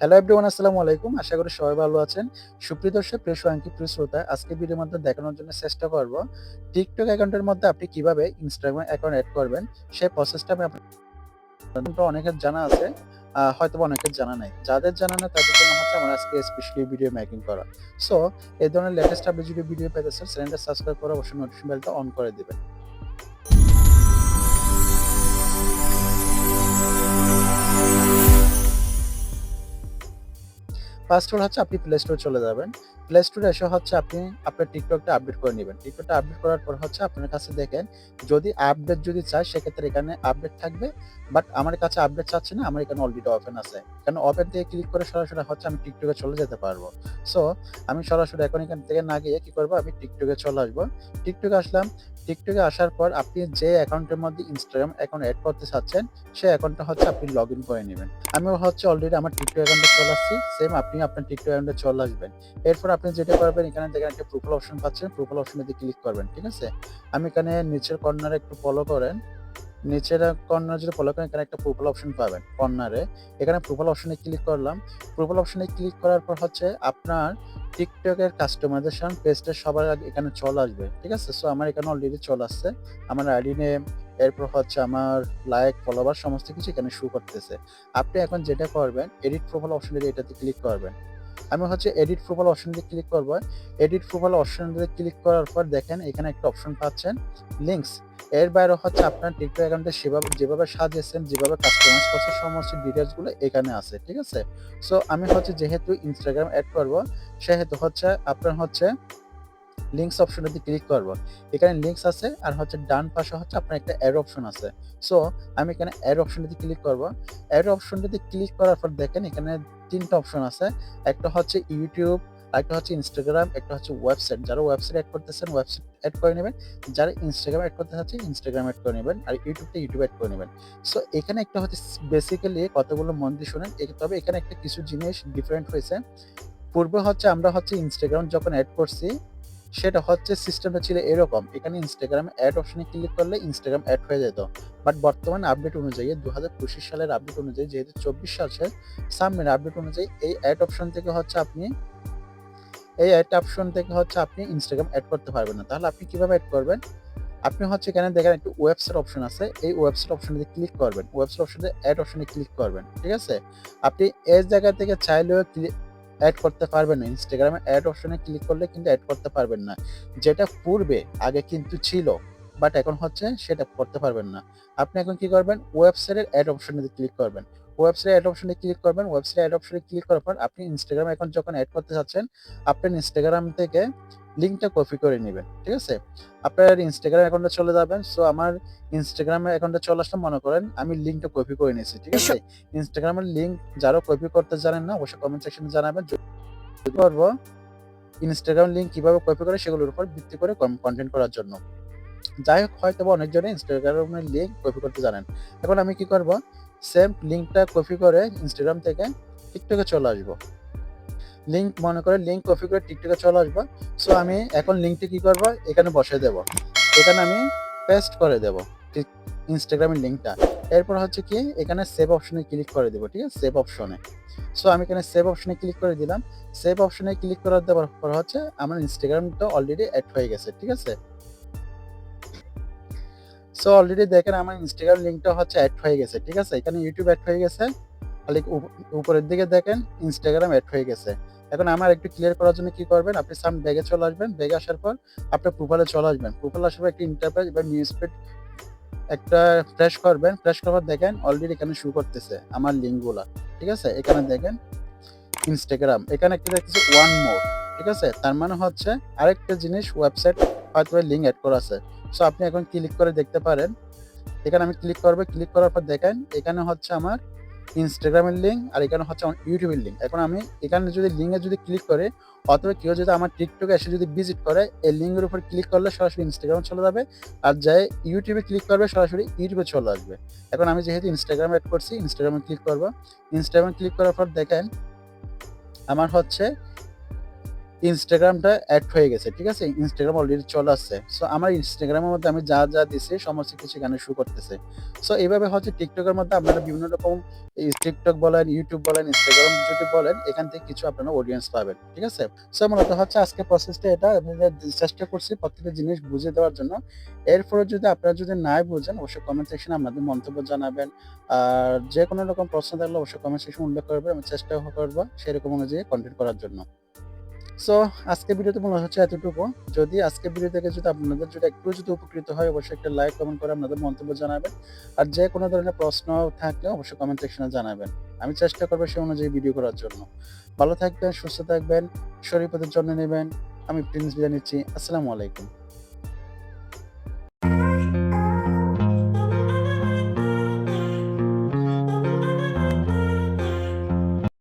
Hello everyone আসসালামু আলাইকুম। আশা করি সবাই ভালো আছেন। সুপ্রিয় দর্শক, প্রিয় সোয়াঙ্কি প্রিয় শ্রোতা আজকে ভিডিওর মধ্যে দেখানোর জন্য চেষ্টা করব টিকটক অ্যাকাউন্টের মধ্যে আপনি কীভাবে ইনস্টাগ্রাম অ্যাকাউন্ট অ্যাড করবেন, সেই প্রসেসটা আমি আপনার অনেকের জানা আছে হয়তো অনেকের জানা নাই। যাদের জানা না তাদের জন্য হচ্ছে আমার আজকে স্পেশালি ভিডিও মেকিং করা। সো এই ধরনের লেটেস্ট আপডেট যদি ভিডিও পেতে চ্যানেলটা সাবস্ক্রাইব করে অবশ্যই নোটিফিকেশন বেলটা অন করে দিবেন। হল হচ্ছে আপনি প্লে স্টোর চলে যাবেন। প্লে স্টোরে এসে হচ্ছে আপনি আপনার টিকটকটা আপডেট করে নেবেন। টিকটকটা আপডেট করার পর হচ্ছে আপনার কাছে দেখেন, যদি আপডেট যদি চায়, সেক্ষেত্রে এখানে আপডেট থাকবে। বাট আমার কাছে আপডেট চাচ্ছে না, আমার এখানে অলরেডি ওপেন আছে। কারণ ওপেন থেকে ক্লিক করে সরাসরি হচ্ছে আমি টিকটকে চলে যেতে পারব। সো আমি সরাসরি এখন এখান থেকে না গিয়ে কি করব? আমি টিকটকে চলে আসব। টিকটকে আসলাম টিকটকে আসার পর আপনি যে অ্যাকাউন্টের মধ্যে ইনস্টাগ্রাম অ্যাকাউন্ট অ্যাড করতে চাচ্ছেন সেই অ্যাকাউন্টটা হচ্ছে আপনি লগ ইন করে নেবেন। আমি হচ্ছে অলরেডি আমার টিকটক অ্যাকাউন্টে চলে আসছি সেম আপনি আপনার টিকটক অ্যাকাউন্টে চলে আসবেন। এরপর আপনি যেটা করবেন, এখানে দেখেন একটা প্রোফাইল অপশন পাচ্ছেন প্রোফাইল অপশনে ক্লিক করবেন, ঠিক আছে? আমি এখানে নিচের কর্নারে একটু ফলো করেন। নিচের কর্নার যদি ফলো করেন, এখানে একটা প্রোফাইল অপশন পাবেন কর্নারে। এখানে প্রোফাইল অপশনে ক্লিক করলাম। প্রোফাইল অপশনে ক্লিক করার পর হচ্ছে আপনার টিকটকের কাস্টমাইজেশন পেজটা সবার আগে এখানে চলে আসবে, ঠিক আছে? সো আমার এখানে অলরেডি চলে আসছে। আমার আইডি নেম এরপর হচ্ছে আমার লাইক ফলোয়ার সমস্ত কিছু এখানে শো করতেছে। আপনি এখন যেটা করবেন এডিট প্রোফাইল অপশন এটাতে ক্লিক করবেন। আমি হচ্ছে এডিট প্রোফাইল অপশন দিয়ে ক্লিক করব। এডিট প্রোফাইল অপশন দিয়ে ক্লিক করার পর দেখেন এখানে একটা অপশন পাচ্ছেন লিঙ্কস এর বাইরে হচ্ছে আপনার টিকটক অ্যাকাউন্টে সেভাবে, যেভাবে সাজিয়েছেন, যেভাবে কাস্টমাইজ করছে সমস্ত ডিটেলসগুলো এখানে আছে, ঠিক আছে? সো আমি হচ্ছে যেহেতু ইনস্টাগ্রাম অ্যাড করব, সেহেতু হচ্ছে আপনার হচ্ছে লিঙ্কস অপশনটাতে ক্লিক করব। এখানে লিঙ্কস আছে, আর হচ্ছে ডান পাশে হচ্ছে আপনার একটা অ্যাড অপশন আছে। সো আমি এখানে অ্যাড অপশনটাতে ক্লিক করব। অ্যাড অপশনটাতে ক্লিক করার পর দেখেন এখানে তিনটা অপশন আছে। একটা হচ্ছে ইউটিউব একটা হচ্ছে ইনস্টাগ্রাম একটা হচ্ছে ওয়েবসাইট যারা ওয়েবসাইট অ্যাড করতেছেন ওয়েবসাইট অ্যাড করে নেবেন। যারা ইনস্টাগ্রাম অ্যাড করতে চাচ্ছেন ইনস্টাগ্রাম অ্যাড করে নেবেন। আর ইউটিউবটা ইউটিউব অ্যাড করে নেবেন। সো এখানে একটা হচ্ছে বেসিক্যালি কতগুলো মন দিয়ে শোনেন। তবে এখানে একটা কিছু জিনিস ডিফারেন্ট হয়েছে। পূর্বে হচ্ছে আমরা হচ্ছে ইনস্টাগ্রাম যখন অ্যাড করছি, সেটা হচ্ছে সিস্টেমটা ছিল এরকম। এখানে ইনস্টাগ্রামে অ্যাড অপশনে ক্লিক করলে ইনস্টাগ্রাম অ্যাড হয়ে যেত। বাট বর্তমান আপডেট অনুযায়ী দু হাজার পঁচিশ সালের আপডেট অনুযায়ী, যেহেতু চব্বিশ সালের সামনের আপডেট অনুযায়ী, এই অ্যাড অপশন থেকে হচ্ছে আপনি এই অ্যাড অপশন থেকে হচ্ছে আপনি ইনস্টাগ্রাম অ্যাড করতে পারবেন না। তাহলে আপনি কীভাবে অ্যাড করবেন? আপনি হচ্ছে এখানে দেখেন একটু ওয়েবসাইট অপশন আছে। এই ওয়েবসাইট অপশনে ক্লিক করবেন। ওয়েবসাইট অপশনে অ্যাড অপশনে ক্লিক করবেন, ঠিক আছে? আপনি এই জায়গা থেকে চাইলেও অ্যাড করতে পারবেন না। ইনস্টাগ্রামে অ্যাড অপশনে ক্লিক করলে কিন্তু অ্যাড করতে পারবেন না। যেটা পূর্বে, আগে কিন্তু ছিল বাট এখন হচ্ছে সেটা করতে পারবেন না। আপনি এখন কি করবেন? ওয়েবসাইটের অ্যাড অপশনে ক্লিক করবেন। ওয়েবসাইট অ্যাড অপশনে ক্লিক করবেন ওয়েবসাইট অ্যাড অপশনে ক্লিক করার পর আপনি ইনস্টাগ্রাম অ্যাকাউন্ট যখন অ্যাড করতে চাচ্ছেন আপনার ইনস্টাগ্রাম থেকে লিঙ্কটা কপি করে নেবেন ঠিক আছে? আপনার ইনস্টাগ্রাম অ্যাকাউন্টে চলে যাবেন সো আমার ইনস্টাগ্রাম অ্যাকাউন্টে চলে আসলে মনে করেন আমি লিঙ্কটা কপি করে নিয়েছি ঠিক আছে? ইনস্টাগ্রামের লিঙ্ক যারা কপি করতে জানেন না অবশ্যই কমেন্ট সেকশনে জানাবেন করব ইনস্টাগ্রাম লিঙ্ক কীভাবে কপি করে সেগুলোর উপর ভিত্তি করে কন্টেন্ট করার জন্য। যাই হোক, হয়তো বা অনেকজনে ইনস্টাগ্রামের লিঙ্ক কপি করতে জানেন। এখন আমি কি করব? সেম লিঙ্কটা কপি করে ইনস্টাগ্রাম থেকে টিকটকে চলে আসব। লিঙ্ক মনে করে লিঙ্ক কপি করে টিকটকে চলে আসব। সো আমি এখন লিঙ্কটি কি করব? এখানে বসে দেব। এখানে আমি পেস্ট করে দেব ইনস্টাগ্রামের লিঙ্কটা এরপর হচ্ছে কি, এখানে সেভ অপশনে ক্লিক করে দেবো, ঠিক আছে? সেভ অপশনে সো আমি এখানে সেভ অপশনে ক্লিক করে দিলাম। সেভ অপশনে ক্লিক করার দেওয়ার পর হচ্ছে আমার ইনস্টাগ্রামটা অলরেডি অ্যাড হয়ে গেছে, ঠিক আছে? সো অলরেডি দেখেন আমার ইনস্টাগ্রাম লিঙ্কটা হচ্ছে অ্যাড হয়ে গেছে, ঠিক আছে? এখানে ইউটিউব অ্যাড হয়ে গেছে, খালি উপ- উপরের দিকে দেখেন ইনস্টাগ্রাম অ্যাড হয়ে গেছে। এখন আমার একটু ক্লিয়ার করার জন্য কি করবেন? আপনি সাম ব্যাগে চলে আসবেন, ব্যাগে আসার পর আপনার প্রোফাইলে চলে আসবেন। প্রোফাইল আসার পর একটা ইন্টারপ্রাইজ বা নিউজ পেড একটা ফ্রেশ করবেন ফ্রেশ করার দেখেন অলরেডি এখানে শু করতেছে আমার লিঙ্কগুলা ঠিক আছে? এখানে দেখেন ইনস্টাগ্রাম এখানে একটা দেখতেছি ওয়ান মোর ঠিক আছে? তার মানে হচ্ছে আরেকটা জিনিস ওয়েবসাইট হয়তো লিঙ্ক অ্যাড করা আছে। সো আপনি এখন ক্লিক করে দেখতে পারেন। এখানে আমি ক্লিক করব। ক্লিক করার পর দেখেন, এখানে হচ্ছে আমার ইনস্টাগ্রামের লিঙ্ক আর এখানে হচ্ছে আমার ইউটিউবের লিঙ্ক এখন আমি এখানে যদি লিঙ্কে যদি ক্লিক করে, অথবা কেউ যদি আমার টিকটকে এসে যদি ভিজিট করে, এই লিঙ্কের উপর ক্লিক করলে সরাসরি ইনস্টাগ্রামে চলে যাবে। আর যাই ইউটিউবে ক্লিক করবে, সরাসরি ইউটিউবে চলে আসবে। এখন আমি যেহেতু ইনস্টাগ্রাম অ্যাড করছি ইনস্টাগ্রামে ক্লিক করব। ইনস্টাগ্রামে ক্লিক করার পর দেখেন, আমার হচ্ছে ইনস্টাগ্রামটা অ্যাড হয়ে গেছে। ঠিক আছে? ইনস্টাগ্রাম অলরেডি চলে আসছে। সো আমার ইনস্টাগ্রামের মধ্যে আমি যা, যা দিছি সমস্ত কিছু এখানে শো করতেছে। সো এভাবে হচ্ছে টিকটকের মধ্যে আপনারা বিভিন্ন রকম টিকটক বলেন, ইউটিউব বলেন, ইনস্টাগ্রাম যদি বলেন এখান থেকে কিছু আপনারা অডিয়েন্স পাবেন। ঠিক আছে? সো মূলত হচ্ছে আজকে প্রসেসটা এটা আপনাদের চেষ্টা করছি প্রত্যেকটা জিনিস বুঝিয়ে দেওয়ার জন্য। এরপরে যদি আপনারা যদি নাই বুঝেন অবশ্যই কমেন্ট সেকশনে আপনাদের মন্তব্য জানাবেন। আর যেকোনো রকম প্রশ্ন থাকলে অবশ্যই কমেন্ট সেকশনে উল্লেখ করবেন। আমি চেষ্টা করব সেরকম অনুযায়ী কনটেন্ট করার জন্য। সো আজকে ভিডিওতে মনে হচ্ছে এতটুকু। যদি আজকে ভিডিও থেকে যদি আপনাদের যদি একটু যদি উপকৃত হয় অবশ্যই একটা লাইক, কমেন্ট করে আপনাদের মন্তব্য জানাবেন। আর যে কোনো ধরনের প্রশ্ন থাকলে অবশ্যই কমেন্ট সেকশনে জানাবেন। আমি চেষ্টা করব সে অনুযায়ী ভিডিও করার জন্য। ভালো থাকবেন, সুস্থ থাকবেন, শরীর পথের জন্য নেবেন আমি প্রিন্স বিদায় নিচ্ছি। আসসালামু আলাইকুম।